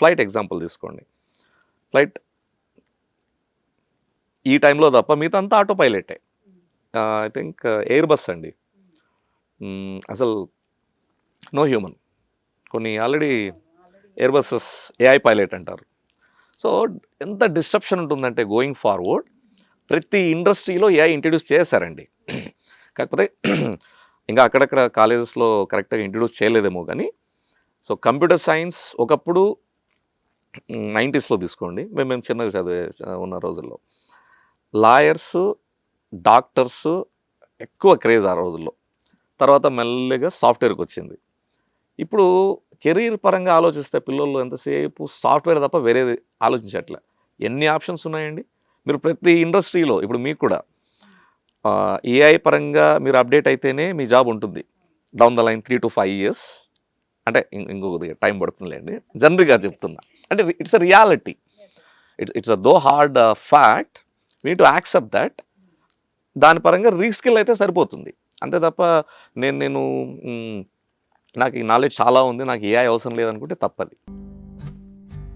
Flight example తీసుకోండి. Flight ఈ టైంలో తప్ప మిగతా అంతా ఆటో పైలటే ఐ థింక్ ఎయిర్ బస్ అండి. అసలు నో హ్యూమన్. కొన్ని already air buses AI pilot అంటారు. సో ఎంత డిస్ట్రప్షన్ ఉంటుందంటే గోయింగ్ ఫార్వర్డ్ ప్రతి ఇండస్ట్రీలో ఏఐ ఇంట్రడ్యూస్ చేశారండి. కాకపోతే ఇంకా అక్కడక్కడ కాలేజెస్లో కరెక్ట్గా ఇంట్రడ్యూస్ చేయలేదేమో కానీ సో కంప్యూటర్ సైన్స్ ఒకప్పుడు నైంటీస్లో తీసుకోండి. మేము మేము చిన్నగా చదివే ఉన్న రోజుల్లో. లాయర్స్ డాక్టర్స్ ఎక్కువ క్రేజ్ ఆ రోజుల్లో. తర్వాత మెల్లగా సాఫ్ట్వేర్కి వచ్చింది. ఇప్పుడు కెరీర్ పరంగా ఆలోచిస్తే పిల్లలు ఎంతసేపు సాఫ్ట్వేర్ తప్ప వేరేది ఆలోచించట్లే. ఎన్ని ఆప్షన్స్ ఉన్నాయండి? మీరు ప్రతి ఇండస్ట్రీలో ఇప్పుడు మీకు కూడా ఏఐ పరంగా మీరు అప్డేట్ అయితేనే మీ జాబ్ ఉంటుంది. Down the line three to five years. అంటే ఇం- ఇంకొక టైం పడుతుందిలేండి. జనరల్గా చెప్తున్నా. అంటే it's a reality. It's it's a though hard fact. We to accept that దాని పరంగా రీస్కిల్ అయితే సరిపోతుంది. అంతే తప్ప నేను నేను నాకు ఈ నాలెడ్జ్ చాలా ఉంది. నాకు ఏ అవసరం లేదనుకుంటే తప్పది.